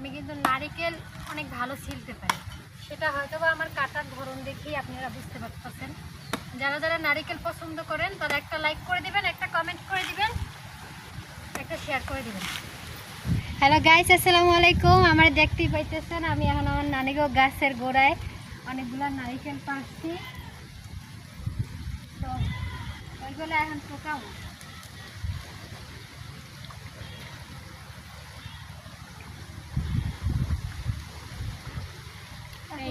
আমি কিন্তু নারিকেল অনেক ভালো ছিলতে পারি। সেটা হয়তো বা আমার কাটার ধরন দেখেই আপনারা বুঝতে পারতেছেন। যারা যারা নারিকেল পছন্দ করেন, তারা একটা লাইক করে দিবেন, একটা কমেন্ট করে দিবেন, একটা শেয়ার করে দিবেন। হ্যালো গাইস আসসালামু আলাইকুম। আমার দেখতেই পাইতেছেন, আমি এখন আমার নানিগো গাছের গোড়ায় অনেকগুলো নারিকেল পাচ্ছি তো ওইগুলো এখন টোকাবো এই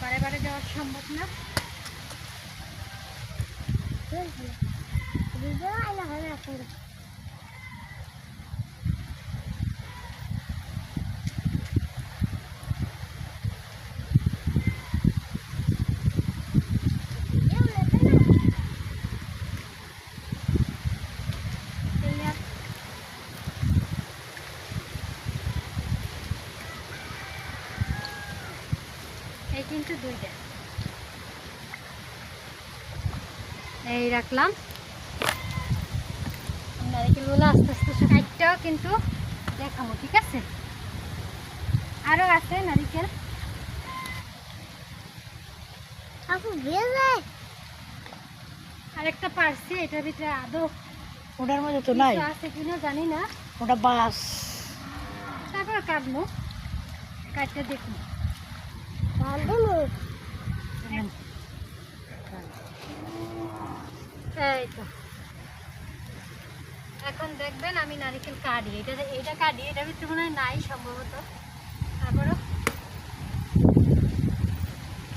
বারে বারে যাওয়া সম্ভব না। এই আর এই কিন্তু দুইটা। এই রাখলাম। নারিকেলগুলো আস্তে আস্তে সাইডটাও কিন্তু দেখাবো ঠিক আছে? আরও আছে নারিকেল। আরেকটা পারছি এটার ভিতরে আদৌ mah itu কিছু nai. আছে কিনা জানি না। Udah bas. তারপর কাটবো। কাটতে দেখুন. এই তো এখন দেখবেন আমি নারিকেল কাটি। এটা এটা কাটি, এটার ভিতরে মনে নাই সম্ভবত। তারপরও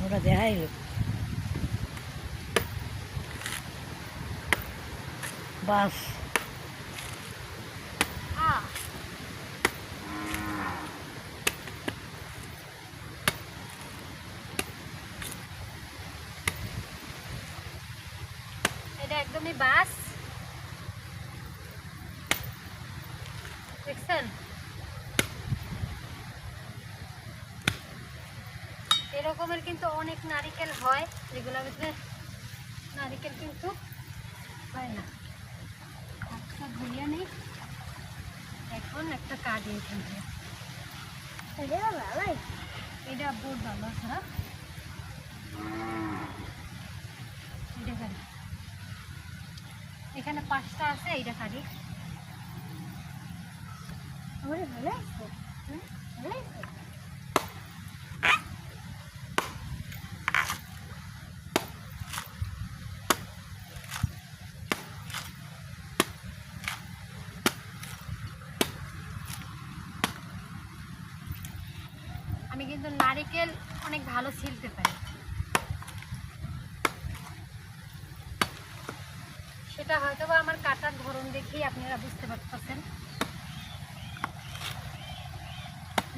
Udah deh lu. একদমই বাস? দেখছেন? এরকমের কিন্তু অনেক নারিকেল হয় যেগুলোর ভিতরে নারিকেল কিন্তু হয় না। হাতটা ধুইয়া নেই। এখন একটা কার্ড এখানে এটা বোর্ড ভালো আছে? এটা এখানে পাঁচটা আছে এইটা হুম, ভালো। আমি কিন্তু নারিকেল অনেক ভালো ছিলতে পারি। সেটা হয়তো বা আমার কাটার ধরন দেখেই আপনারা বুঝতে পারতেছেন।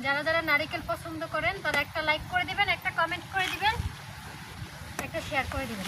যারা যারা নারিকেল পছন্দ করেন, তারা একটা লাইক করে দিবেন, একটা কমেন্ট করে দিবেন, একটা শেয়ার করে দিবেন।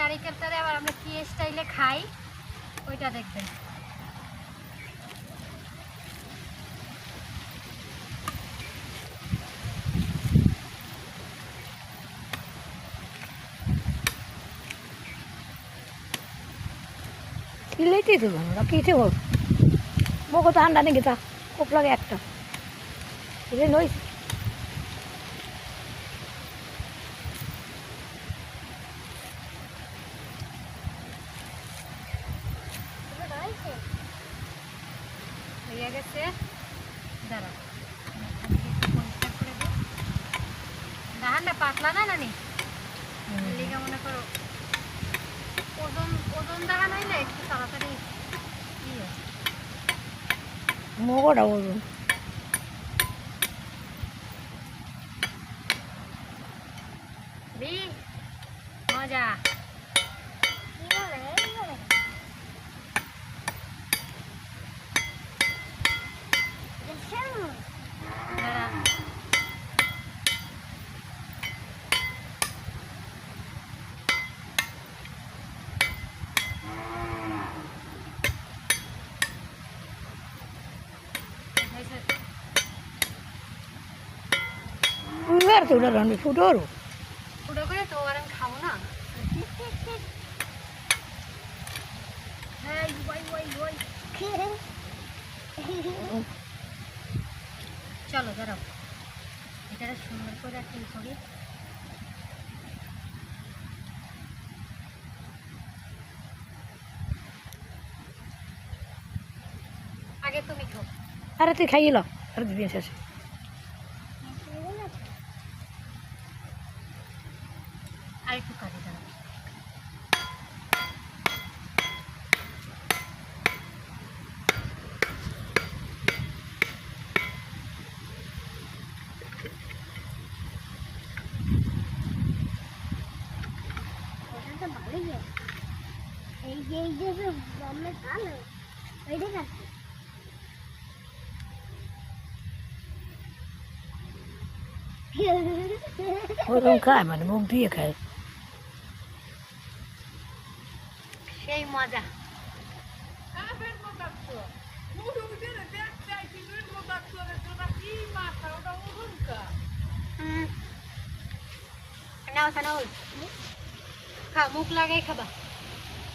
নারিকেলটারে আবার আমরা কী স্টাইলে খাই, ওইটা দেখবেন। ইলেটি দেবো আমরা কিছু হোক মগো তো আন্ডা নেই গেতা কোপ লাগে একটা। এলে নইছে গেছে। দাঁড়া। পরিষ্কার করে ধানটা পাতলা না নানি? লিগা মনে করো। ওজন ওজন দাঁড়া নাইলে একটু তাড়াতাড়ি ইয়ে। মোগোটা বলুন বি মজা দাঁড়া হয়েছে। উইবার তো ওটা রান্না ফুটোরও পুরো করে তো আর আমি খাব না। হ্যাঁ চলো দাঁড়াও। এটা সুন্দর করে একটা ই করি। আগে তুমি খাও। আরে তুই খাইয়ে লো আর দিবি শেষে আর একটু কাজে দাঁড়াও এই যে এই যে বম্বে কালো এইটা কাছে ওরকম খায় মানে মুখ দিয়ে খায়। সেই মজা। হুম। নাও